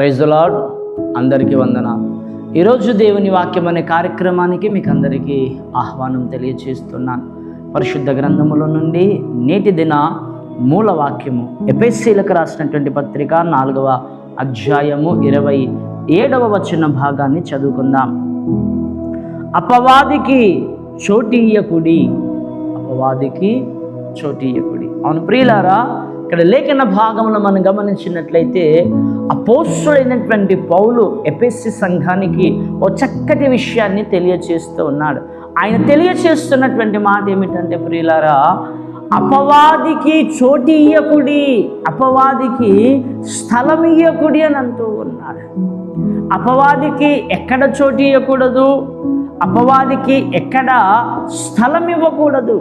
Praise lord అందరికీ వందన ఈరోజు దేవుని వాక్యం అనే కార్యక్రమానికి మీకు అందరికీ ఆహ్వానం తెలియజేస్తున్నాను పరిశుద్ధ గ్రంథముల నుండి నేటి దిన మూల వాక్యము ఎపిఎస్సీలకు రాసినటువంటి పత్రిక నాలుగవ అధ్యాయము ఇరవై ఏడవ వచ్చిన భాగాన్ని చదువుకుందాం. అపవాదికి చోటీయకుడి అపవాదికి చోటీయకుడి అవును ప్రియులారా ఇక్కడ లేఖన భాగంలో మనం గమనించినట్లయితే అపోస్తుడైనటువంటి పౌలు ఎపిస్సి సంఘానికి ఓ చక్కటి విషయాన్ని తెలియచేస్తూ ఉన్నాడు. ఆయన తెలియచేస్తున్నటువంటి మాట ఏమిటంటే ప్రియులారా అపవాదికి చోటీయకుడి అపవాదికి స్థలమియ్యకుడి అని అంటూ ఉన్నాడు. అపవాదికి ఎక్కడ చోటు ఇవ్వకూడదు అపవాదికి ఎక్కడ స్థలం ఇవ్వకూడదు?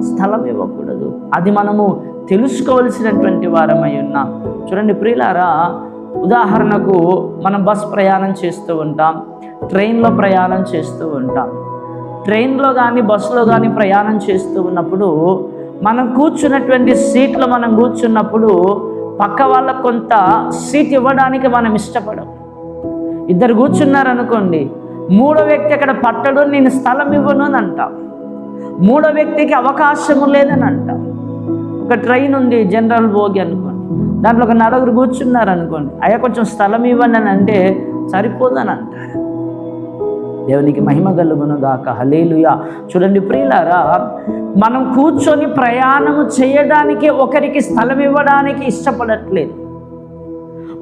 స్థలం ఇవ్వకూడదు. అది మనము తెలుసుకోవలసినటువంటి వారమై ఉన్నాం. చూడండి ప్రియులారా ఉదాహరణకు మనం బస్ ప్రయాణం చేస్తూ ఉంటాం ట్రైన్లో ప్రయాణం చేస్తూ ఉంటాం. ట్రైన్లో కానీ బస్సులో కానీ ప్రయాణం చేస్తూ ఉన్నప్పుడు మనం కూర్చున్నటువంటి సీట్లో మనం కూర్చున్నప్పుడు పక్క వాళ్ళకు కొంత సీట్ ఇవ్వడానికి మనం ఇష్టపడం ఇద్దరు కూర్చున్నారనుకోండి మూడో వ్యక్తి అక్కడ పట్టడు నేను స్థలం ఇవ్వను అని అంటాం. మూడో వ్యక్తికి అవకాశము లేదని అంటాం. ఒక ట్రైన్ ఉంది జనరల్ బోగి అనుకోండి. దాంట్లో ఒక నలుగురు కూర్చున్నారు అనుకోండి అయ్యా కొంచెం స్థలం ఇవ్వండి అని అంటే సరిపోదని అంటారు. దేవునికి మహిమ కలుగును గాక. హలేలుయా చూడండి ప్రియులారా మనం కూర్చొని ప్రయాణము చేయడానికి ఒకరికి స్థలం ఇవ్వడానికి ఇష్టపడట్లేదు.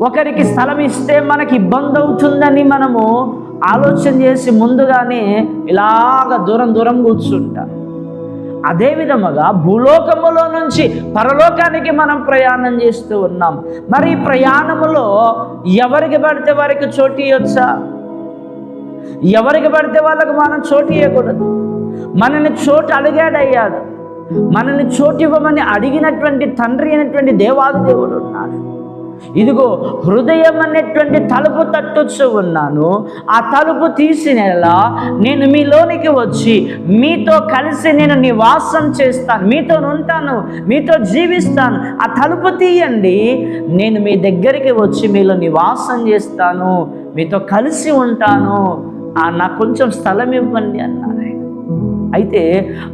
ఒకరికి స్థలం ఇస్తే మనకి ఇబ్బంది అవుతుందని మనము ఆలోచన చేసి ముందుగానే ఇలాగ దూరం దూరం కూర్చుంటాం. అదే విధముగా భూలోకములో నుంచి పరలోకానికి మనం ప్రయాణం చేస్తూ ఉన్నాం. మరి ప్రయాణములో ఎవరికి పడితే వారికి చోటు ఇవ్వచ్చా ఎవరికి పడితే వాళ్ళకు మనం చోటు ఇవ్వకూడదు మనల్ని చోటు అడిగాడయ్యాడు. మనల్ని చోటు ఇవ్వమని అడిగినటువంటి తండ్రి అయినటువంటి దేవాది దేవుడు ఉన్నాడు. ఇదిగో హృదయం అనేటువంటి తలుపు తట్టొచ్చు ఉన్నాను. ఆ తలుపు తీసినలా నేను మీలోనికి వచ్చి మీతో కలిసి నేను నివాసం చేస్తాను మీతో ఉంటాను మీతో జీవిస్తాను. ఆ తలుపు తీయండి. నేను మీ దగ్గరికి వచ్చి మీలో నివాసం చేస్తాను మీతో కలిసి ఉంటాను. నాకు కొంచెం స్థలం ఇవ్వండి అన్నా. అయితే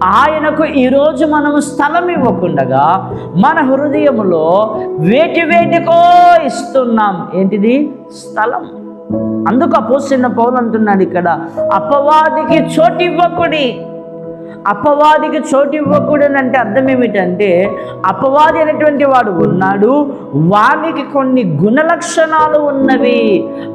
ఆయనకు ఈరోజు మనం స్థలం ఇవ్వకుండగా మన హృదయంలో వేటి వేటికో ఇస్తున్నాం. ఏంటిది? స్థలం. అందుకు అపోసిన పౌలు అంటున్నాడు ఇక్కడ అపవాదికి చోటు ఇవ్వకుడి అపవాదికి చోటు ఇవ్వకూడదు అంటే అర్థం ఏమిటంటే అపవాది అనేటువంటి వాడు ఉన్నాడు వానికి కొన్ని గుణలక్షణాలు ఉన్నవి.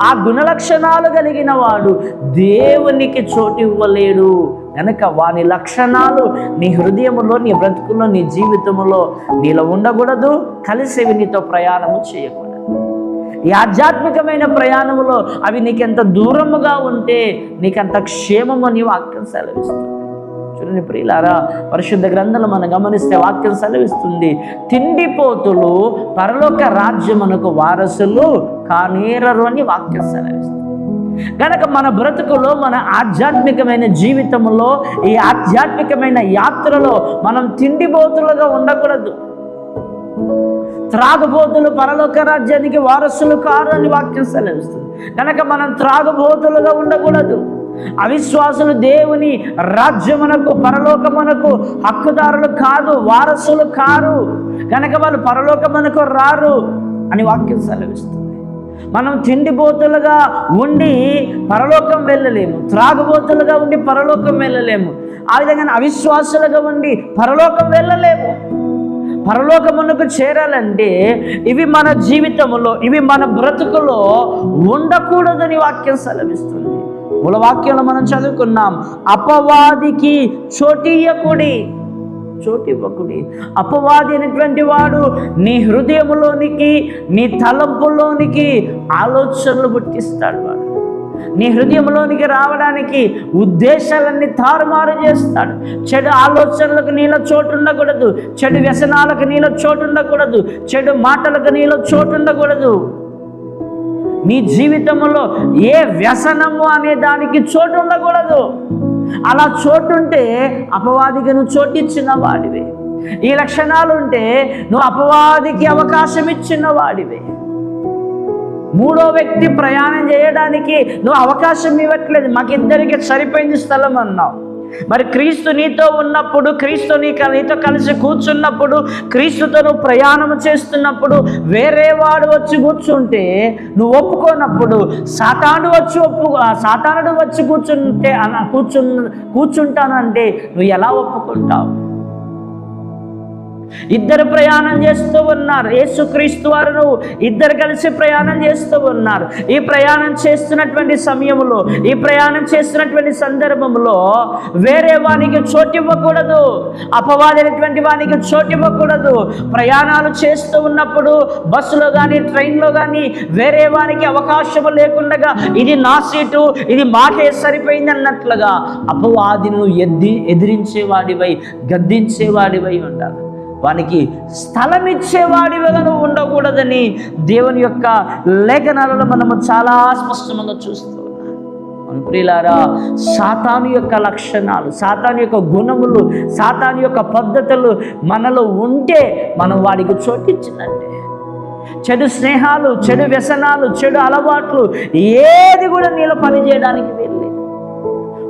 ఆ గుణలక్షణాలు కలిగిన వాడు దేవునికి చోటు ఇవ్వలేడు కనుక వాని లక్షణాలు నీ హృదయములో నీ బ్రతుకుల్లో నీ జీవితంలో నీలో ఉండకూడదు కలిసేవి నీతో ప్రయాణము చేయకూడదు. ఈ ఆధ్యాత్మికమైన ప్రయాణములో అవి నీకెంత దూరముగా ఉంటే నీకంత క్షేమము నీ వాక్యం సెలవిస్తుంది. చూడండి ప్రియులారా పరిశుద్ధ గ్రంథాలు మనం గమనిస్తే వాక్యం సెలవిస్తుంది. తిండిపోతులు పరలోక రాజ్యమునకు వారసులు కానేరరు అని వాక్యం సెలవిస్తుంది. కనుక మన బ్రతుకులో మన ఆధ్యాత్మికమైన జీవితంలో ఈ ఆధ్యాత్మికమైన యాత్రలో మనం తిండిబోతులుగా ఉండకూడదు. త్రాగుబోతులు పరలోక రాజ్యానికి వారసులు కారు అని వాక్యం సెలవిస్తుంది. కనుక మనం త్రాగుబోతులుగా ఉండకూడదు. అవిశ్వాసులు దేవుని రాజ్యమునకు పరలోకమునకు హక్కుదారులు కాదు వారసులు కారు. కనుక వాళ్ళు పరలోకమునకు రారు అని వాక్యం సెలవిస్తుంది. మనం తిండిబోతులుగా ఉండి పరలోకం వెళ్ళలేము. త్రాగుబోతులుగా ఉండి పరలోకం వెళ్ళలేము. ఆ విధంగా అవిశ్వాసులుగా ఉండి పరలోకం వెళ్ళలేము. పరలోకమునకు చేరాలంటే ఇవి మన జీవితంలో ఇవి మన బ్రతుకులో ఉండకూడదని వాక్యం సెలవిస్తుంది. మూల వాక్యంలో మనం చదువుకున్నాం అపవాదికి చోటీయకుడి చోటివ్వకుడి అపవాది అయినటువంటి వాడు నీ హృదయంలోనికి నీ తలంపులోనికి ఆలోచనలు పుట్టిస్తాడు వాడు. నీ హృదయంలోనికి రావడానికి ఉద్దేశాలన్నీ తారుమారు చేస్తాడు. చెడు ఆలోచనలకు నీలో చోటు ఉండకూడదు. చెడు వ్యసనాలకు నీలో చోటు ఉండకూడదు. చెడు మాటలకు నీలో చోటు ఉండకూడదు. నీ జీవితంలో ఏ వ్యసనము అనే దానికి చోటు ఉండకూడదు. అలా చోటుంటే అపవాదికి నువ్వు చోటిచ్చిన వాడివే. ఈ లక్షణాలుంటే నువ్వు అపవాదికి అవకాశం ఇచ్చిన వాడివే మూడో వ్యక్తి ప్రయాణం చేయడానికి నువ్వు అవకాశం ఇవ్వట్లేదు. మాకిద్దరికి సరిపోయింది స్థలం అన్నావు. మరి క్రీస్తు నీతో ఉన్నప్పుడు క్రీస్తు నీ నీతో కలిసి కూర్చున్నప్పుడు క్రీస్తుతో నువ్వు ప్రయాణం చేస్తున్నప్పుడు వేరే వాడు వచ్చి కూర్చుంటే నువ్వు ఒప్పుకోనప్పుడు సాతాను వచ్చి ఒప్పు సాతానుడు వచ్చి కూర్చుంటే అలా కూర్చు కూర్చుంటానంటే నువ్వు ఎలా ఒప్పుకుంటావు? ఇద్దరు ప్రయాణం చేస్తూ ఉన్నారు. యేసుక్రీస్తు వారు ఇద్దరు కలిసి ప్రయాణం చేస్తూ ఉన్నారు. ఈ ప్రయాణం చేస్తున్నటువంటి సమయంలో ఈ ప్రయాణం చేస్తున్నటువంటి సందర్భంలో వేరే వానికి చోటు ఇవ్వకూడదు. అపవాదైనటువంటి వానికి చోటు ఇవ్వకూడదు. ప్రయాణాలు చేస్తూ ఉన్నప్పుడు బస్సులో కానీ ట్రైన్లో కానీ వేరే వారికి అవకాశం లేకుండా ఇది నా సీటు ఇది మాకే సరిపోయింది అన్నట్లుగా అపవాదిను ఎద్ది ఎదిరించేవాడివై గద్దించేవాడివై ఉండాలి వానికి స్థలం ఇచ్చేవాడివిగా నువ్వు ఉండకూడదని దేవుని యొక్క లేఖనాలలో మనము చాలా స్పష్టంగా చూస్తూ ఉన్నాం. ప్రియులారా సాతాను యొక్క లక్షణాలు సాతాను యొక్క గుణములు సాతాను యొక్క పద్ధతులు మనలో ఉంటే మనం వాడికి చోటిచ్చినట్టే. చెడు స్నేహాలు చెడు వ్యసనాలు చెడు అలవాట్లు ఏది కూడా నీలో పనిచేయడానికి వెళ్ళి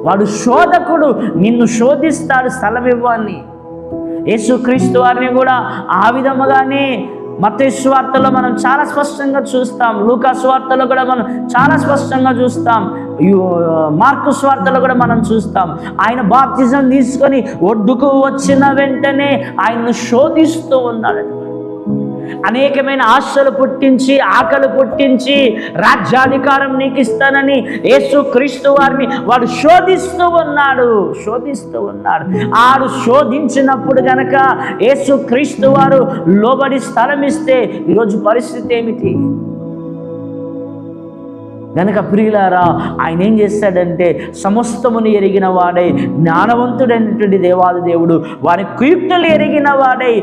వాడు శోధకుడు నిన్ను శోధిస్తాడు స్థలం ఇవ్వని యేసుక్రీస్తు వారిని కూడా ఆ విధముగానే మతేశ్వార్తలో మనం చాలా స్పష్టంగా చూస్తాం. లూకా స్వార్తలో కూడా మనం చాలా స్పష్టంగా చూస్తాం. మార్కు స్వార్తలో కూడా మనం చూస్తాం. ఆయన బాప్తిజం తీసుకొని ఒడ్డుకు వచ్చిన వెంటనే ఆయన్ను శోధిస్తూ ఉన్నాడు అనేకమైన ఆశలు పుట్టించి ఆకలి పుట్టించి రాజ్యాధికారం నీకు ఇస్తానని యేసు క్రీస్తు వారిని వాడు శోధిస్తూ ఉన్నాడు శోధిస్తూ ఉన్నాడు. ఆడు శోధించినప్పుడు గనక యేసు క్రీస్తు వారు లోబడి స్థలం ఇస్తే ఈరోజు పరిస్థితి ఏమిటి? గనక ప్రియులారా ఆయన ఏం చేస్తాడంటే సమస్తమును ఎరిగిన వాడై జ్ఞానవంతుడైనటువంటి దేవాది దేవుడు వారి కుయుక్తులు ఎరిగిన వాడై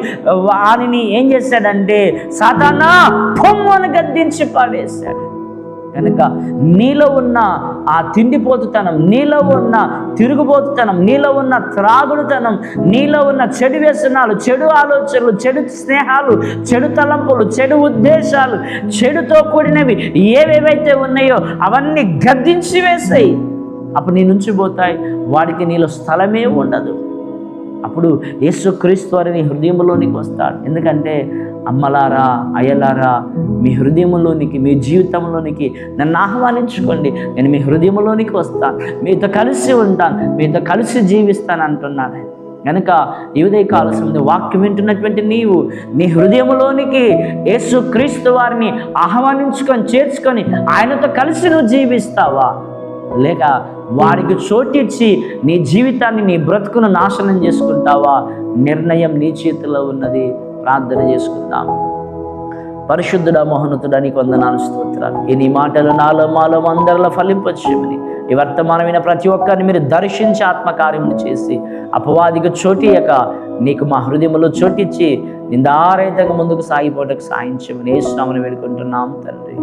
వానిని ఏం చేశాడంటే సాతానా పొమ్మను గద్దించి పావేశాడు కనుక నీలో ఉన్న ఆ తిండిపోతుతనం నీలో ఉన్న తిరుగుబోతుతనం నీలో ఉన్న త్రాగుడుతనం నీలో ఉన్న చెడు వ్యసనాలు చెడు ఆలోచనలు చెడు స్నేహాలు చెడు తలంపులు చెడు ఉద్దేశాలు చెడుతో కూడినవి ఏవేవైతే ఉన్నాయో అవన్నీ గద్దించి వేసాయి. అప్పుడు నీ నుంచి పోతాయి. వాడికి నీలో స్థలమే ఉండదు. అప్పుడు యేసుక్రీస్తు వారి నీ హృదయంలోనికి వస్తాడు ఎందుకంటే అమ్మలారా అయ్యలారా మీ హృదయంలోనికి మీ జీవితంలోనికి నన్ను ఆహ్వానించుకోండి. నేను మీ హృదయంలోనికి వస్తాను మీతో కలిసి ఉంటాను మీతో కలిసి జీవిస్తాను అంటున్నాను. కనుక ఈ ఉదయకాల సమయంలో వాక్యం వింటున్నటువంటి నీవు నీ హృదయంలోనికి యేసు క్రీస్తు వారిని ఆహ్వానించుకొని చేర్చుకొని ఆయనతో కలిసి నువ్వు జీవిస్తావా? లేక వారికి చోటిచ్చి నీ జీవితాన్ని నీ బ్రతుకును నాశనం చేసుకుంటావా? నిర్ణయం నీ చేతిలో ఉన్నది. ప్రార్థన చేసుకుందాం. పరిశుద్ధుడ మోహనతుడానికి నీకు వందనాలు స్తోత్రాలు. ఈ నీ మాటలు నాలో మాలో అందరిలో ఫలింపచ్చేమని ఈ వర్తమానమైన ప్రతి ఒక్కరిని మీరు దర్శించి ఆత్మకార్యములు చేసి అపవాదికి చోటియక నీకు మా హృదయంలో చోటిచ్చి నిందారహితంగా ముందుకు సాగిపోవటకు సాయించమని ఏ శ్రమను వేడుకుంటున్నాం తండ్రి.